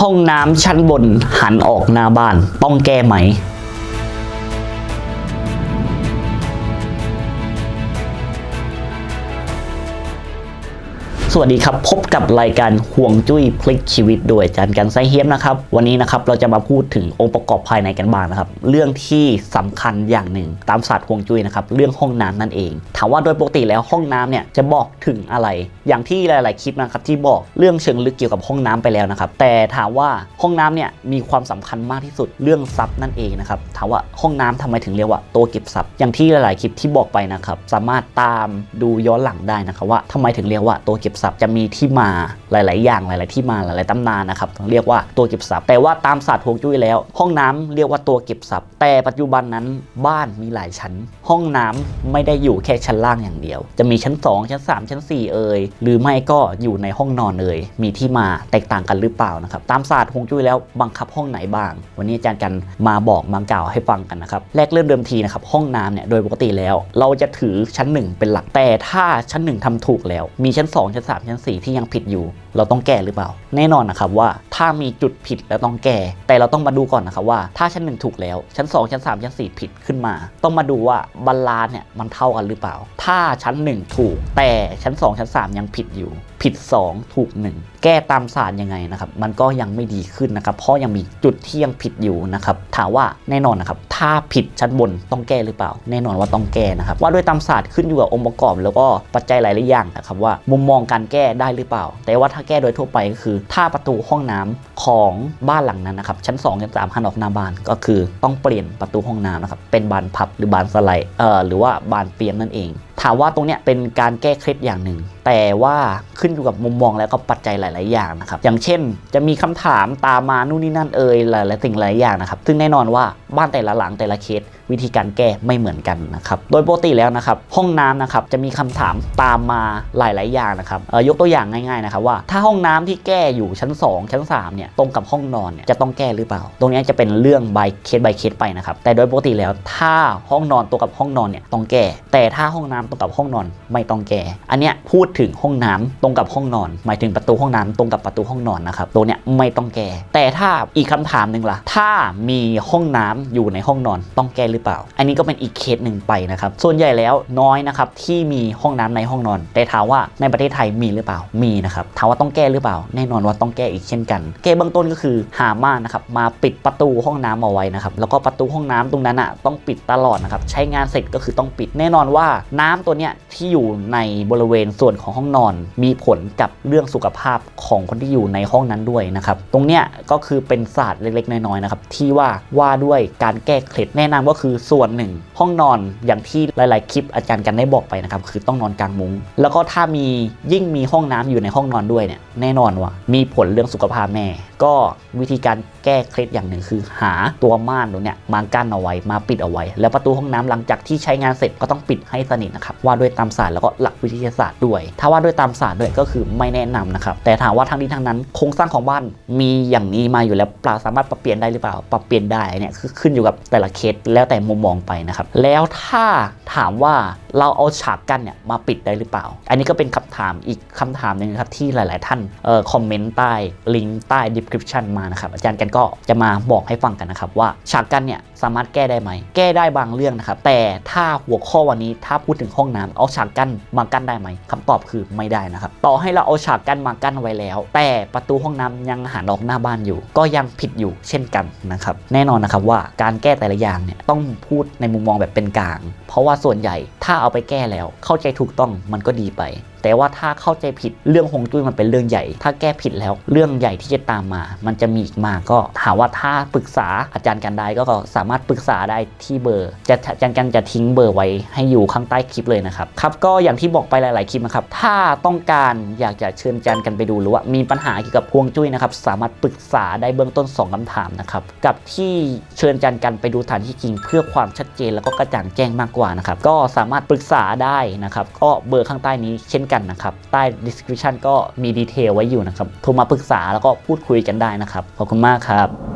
ห้องน้ำชั้นบนหันออกหน้าบ้าน ต้องแก้ไหม สวัสดีครับ พบกับรายการห่วงจุ้ยพลิกชีวิตโดยอาจารย์กันไซเฮียมนะครับ วันนี้นะครับเราจะมาพูดถึงองค์ประกอบภายในกันบ้างนะครับ เรื่องที่สำคัญอย่างหนึ่ง ตามศาสตร์ห่วงจุ้ยนะครับ เรื่องห้องน้ำนั่นเอง ถามว่าโดยปกติแล้วห้องน้ำเนี่ยจะบอกถึงอะไร อย่างที่หลาย ๆ คลิปนะครับที่บอกเรื่องเชิงลึกเกี่ยวกับห้องน้ำไปแล้วนะครับ แต่ถามว่าห้องน้ำเนี่ยมีความสำคัญมากที่สุดเรื่องทรัพย์นั่นเองนะครับ ถามว่าห้องน้ำทำไมถึงเรียกว่าตัวเก็บทรัพย์ อย่างที่หลาย ๆ คลิปที่บอกไปนะครับ สามารถตามดูย้อนหลังได้นะครับว่าทำไมถึงเรียกว่าตัวเก็บทรัพย์จะมีที่มาหลาย ๆ อย่างหลาย ๆ ที่มาหลาย ๆ ตำนานนะครับเรียกว่าตัวเก็บทรัพย์แต่ว่าตามศาสตร์ฮวงจุ้ยแล้ว ห้องน้ำเรียกว่าตัวเก็บทรัพย์แต่ปัจจุบันนั้นบ้านมีหลายชั้น ห้องน้ำไม่ได้อยู่แค่ชั้นล่างอย่างเดียว จะมีชั้น 2 ชั้น 3 ชั้น 4 เอ่ยหรือไม่ก็อยู่ในห้องนอนเอ่ยมีที่มาแตกต่างกันหรือเปล่านะครับตามศาสตร์ฮวงจุ้ยแล้วบังคับห้องไหนบ้าง วันนี้อาจารย์กันมาบอกมากล่าวให้ฟังกันนะครับแรกเริ่มเดิมทีนะครับห้องน้ำเนี่ยโดยปกติแล้ว เราจะถือชั้น 1 เป็นหลักแต่ถ้าชั้น 1ทำถูกแล้ว มีชั้น 2 ชั้น3 ชั้น 4 ที่ยังผิดอยู่ เราต้องแก้หรือเปล่า แน่นอนนะครับว่าถ้ามีจุดผิดแล้วต้องแก้ แต่เราต้องมาดูก่อนนะครับว่าถ้าชั้น1ถูกแล้ว ชั้น 2 ชั้น 3 ชั้น 4 ผิดขึ้นมา ต้องมาดูว่าบาลานซ์เนี่ยมันเท่ากันหรือเปล่า ถ้าชั้น 1 ถูก แต่ชั้น 2 ชั้น 3 ยังผิดอยู่ ผิด 2 ถูก 1 แก้ตามศาสตร์ยังไงนะครับมันก็ยังไม่ดีขึ้นนะครับเพราะยังมีจุดที่ยังผิดอยู่นะครับถามว่าแน่นอนนะครับถ้าผิดชั้นบนต้องแก้หรือเปล่า แน่นอนว่าต้องแก้นะครับว่าด้วยตามศาสตร์ขึ้นอยู่กับองค์ประกอบ แล้วก็ปัจจัยหลายๆอย่างนะครับว่ามุมมองการแก้ได้หรือเปล่า แต่ว่าถ้าแก้โดยทั่วไปก็คือ ถ้าประตูห้องน้ำของบ้านหลังนั้นนะครับ ชั้น2ชั้น3หันออกหน้าบ้านก็คือต้องเปลี่ยนประตูห้องน้ำนะครับเป็นบานพับหรือบานสไลด์เอ่อหรือว่าบานเปียมนั่นเอง ถามว่าตรงเนี้ยเป็นการแก้เคล็ดอย่างหนึ่ง แต่ว่าขึ้นอยู่กับมุมมองแล้วก็ปัจจัยหลาย ๆ อย่างนะครับ อย่างเช่น จะมีคำถามตามมานู่นนี่นั่นเอ่ยหลาย ๆ สิ่งหลายอย่างนะครับ ซึ่งแน่นอนว่าบ้านแต่ละหลังแต่ละเคสวิธีการแก้ไม่เหมือนกันนะครับ โดยปกติแล้วนะครับ ห้องน้ำนะครับจะมีคำถามตามมาหลาย ๆ อย่างนะครับเอ่อยกตัวอย่างง่าย ๆ นะครับว่า ถ้าห้องน้ำที่แก้อยู่ชั้น 2 ชั้น3เนี่ยตรงกับห้องนอนเนี่ยจะต้องแก้หรือเปล่า ตรงนี้จะเป็นเรื่อง by เคส by เคสไปนะครับ แต่โดยปกติแล้วถ้าห้องนอนตรงกับห้องนอนเนี่ยต้องแก้ แต่ถ้าห้องน้ำตรงกับห้องนอนไม่ต้องแก้อันเนี้ยพูดถึงห้องน้ำตรงกับห้องนอน หมายถึงประตูห้องน้ำตรงกับประตูห้องนอนนะครับตัวเนี้ยไม่ต้องแก้แต่ถ้าอีกคำถามหนึ่งล่ะถ้ามีห้องน้ำอยู่ในห้องนอนต้องแก้หรือเปล่า อันนี้ก็เป็นอีกเคสหนึ่งไปนะครับส่วนใหญ่แล้วน้อยนะครับที่มีห้องน้ำในห้องนอน แต่ถามว่าในประเทศไทยมีหรือเปล่ามีนะครับถามว่าต้องแก้หรือเปล่า แน่นอนว่าต้องแก้อีกเช่นกัน แก้เบื้องต้นก็คือหาม่านนะครับมาปิดประตูห้องน้ำเอาไว้นะครับแล้วก็ประตูห้องน้ำตรงนั้นอะต้องปิดตลอดนะครับใช้งานเสร็จก็คือต้องปิดแน่นอนว่าน้ำตัวเนี้ยที่อยู่ในบริเวณส่วนของห้องนอน มีผลกับเรื่องสุขภาพของคนที่อยู่ในห้องนั้นด้วยนะครับ ตรงเนี้ยก็คือเป็นศาสตร์เล็กๆ น้อยๆนะครับที่ว่าว่าด้วยการแก้เคล็ดแนะนำก็คือส่วนหนึ่ง ห้องนอนอย่างที่หลาย ๆ คลิปอาจารย์กันได้บอกไปนะครับคือต้องนอนกลางมุง้ง แล้วก็ถ้ามียิ่งมีห้องน้ำอยู่ในห้องนอนด้วยเนี่ยแน่นอนว่ามีผลเรื่องสุขภาพแน่ก็วิธีการแก้เคล็ดอย่างหนึ่งคือ หาตัวม่านตรงเนี้ยมากั้นเอาไว้มาปิดเอาไว้ แล้วประตูห้องน้ำหลังจากที่ใช้งานเสร็จก็ต้องปิดให้สนิทนะครับว่าด้วยตามศาสตร์แล้วก็หลักวิทยาศาสตร์ด้วย ถ้าว่าด้วยตามศาสตร์ด้วยก็คือไม่แนะนำนะครับแต่ถามว่าทั้งนี้ทั้งนั้นโครงสร้างของบ้านมีอย่างนี้มาอยู่แล้วเปล่าสามารถปรับเปลี่ยนได้หรือเปล่า ปรับเปลี่ยนได้เนี่ยคือขึ้นอยู่กับแต่ละเคสแล้วแต่มุมมองไปนะครับแล้วถ้าถามว่าเราเอาฉากกั้นเนี่ยมาปิดได้หรือเปล่า อันนี้ก็เป็นคำถามอีกคำถามหนึ่งครับที่หลาย ๆ ท่านเอ่อคอมเมนต์ใต้ลิงก์ใต้ description มานะครับอาจารย์กันก็จะมาบอกให้ฟังกันนะครับว่าฉากกั้นเนี่ยสามารถแก้ได้ไหมแก้ได้บางเรื่องนะครับแต่ถ้าหัวข้อวันนี้ถ้าพูดถึงห้องน้ำเอาฉากกั้นมากั้นได้ไหมคำตอบคือไม่ได้นะครับ ต่อให้เราเอาฉากกั้นมากั้นไว้แล้ว แต่ประตูห้องน้ำยังหันออกหน้าบ้านอยู่ ก็ยังผิดอยู่เช่นกันนะครับแน่นอนนะครับว่าการแก้แต่ละอย่างเนี่ยต้องพูดในมุมมองแบบเป็นกลาง เพราะว่าส่วนใหญ่ถ้าเอาไปแก้แล้ว เข้าใจถูกต้องมันก็ดีไป แต่ว่าถ้าเข้าใจผิดเรื่องฮวงจุ้ยมันเป็นเรื่องใหญ่ ถ้าแก้ผิดแล้วเรื่องใหญ่ที่จะตามมา มันจะมีอีกมากก็ถามว่าถ้าปรึกษาอาจารย์กันได้ก็สามารถปรึกษาได้ที่เบอร์ จะอาจารย์กันจะทิ้งเบอร์ไว้ให้อยู่ข้างใต้คลิปเลยนะครับครับก็อย่างที่บอกไปหลาย ๆคลิปนะครับถ้าต้องการอยากจะเชิญอาจารย์กันไปดูหรือว่ามีปัญหาเกี่ยวกับฮวงจุ้ยนะครับสามารถปรึกษาได้เบื้องต้น 2คำถามนะครับกับที่เชิญอาจารย์กันไปดูสถานที่จริง เพื่อความชัดเจนแล้วก็กระจ่างแจ้งมากกว่านะครับก็สามารถปรึกษาได้นะครับก็เบอร์ข้างใต้นี้เช่นกันนะครับ ใต้ description ก็มีดีเทลไว้อยู่นะครับ โทรมาปรึกษาแล้วก็พูดคุยกันได้นะครับ ขอบคุณมากครับ